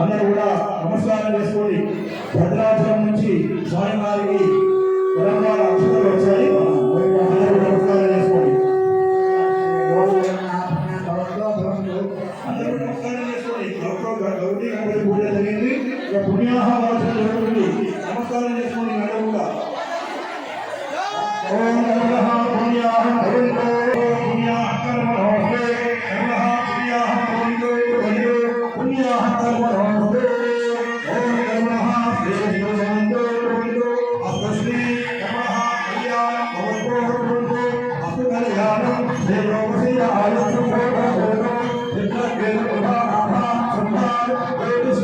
అందరూ కూడా నమస్కారం చేసుకొని భద్రాచలం నుంచి స్వామివారికి తెలంగాణ అక్షతలు వచ్చాయి అందరూ నమస్కారం చేసుకోండి అందరూ నమస్కారం చేసుకోండి గౌరీ గణపతి పూజ జరిగింది పుణ్యాహారాచన జరుగుతుంది నమస్కారం చేసుకోండి అందరూ కూడా ఓం నమః పుణ్యాహ పుణ్యాహ కర్మ పుణ్యాహ పుణ్యాహ కర్మ வேரோசியாய் ஆருத்து கோடானோ தாகேடடா ஆபா சுபாயேஸ் பாயேஸ்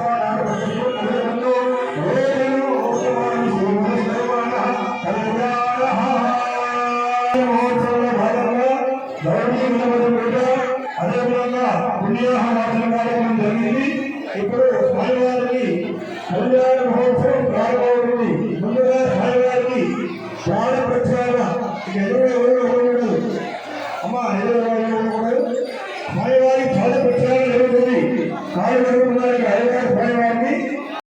நான் ஆருத்து மனு ஓடு யூ ஓம சௌமஸ்யமான கல்யாண ハ மோட்சல 博文 தர்விந்து ஓட அதேவன புண்ணிய ハ வதமாரைன் தெரிந்தி இப்பொழுது சாய்வாரniki கல்யாண महोत्सवார்ார் కార్యక్రమంలో స్వామివారి పాద ప్రచారం జరుగుతుంది కార్యక్రమంలో హైదరాబాద్ స్వామివారి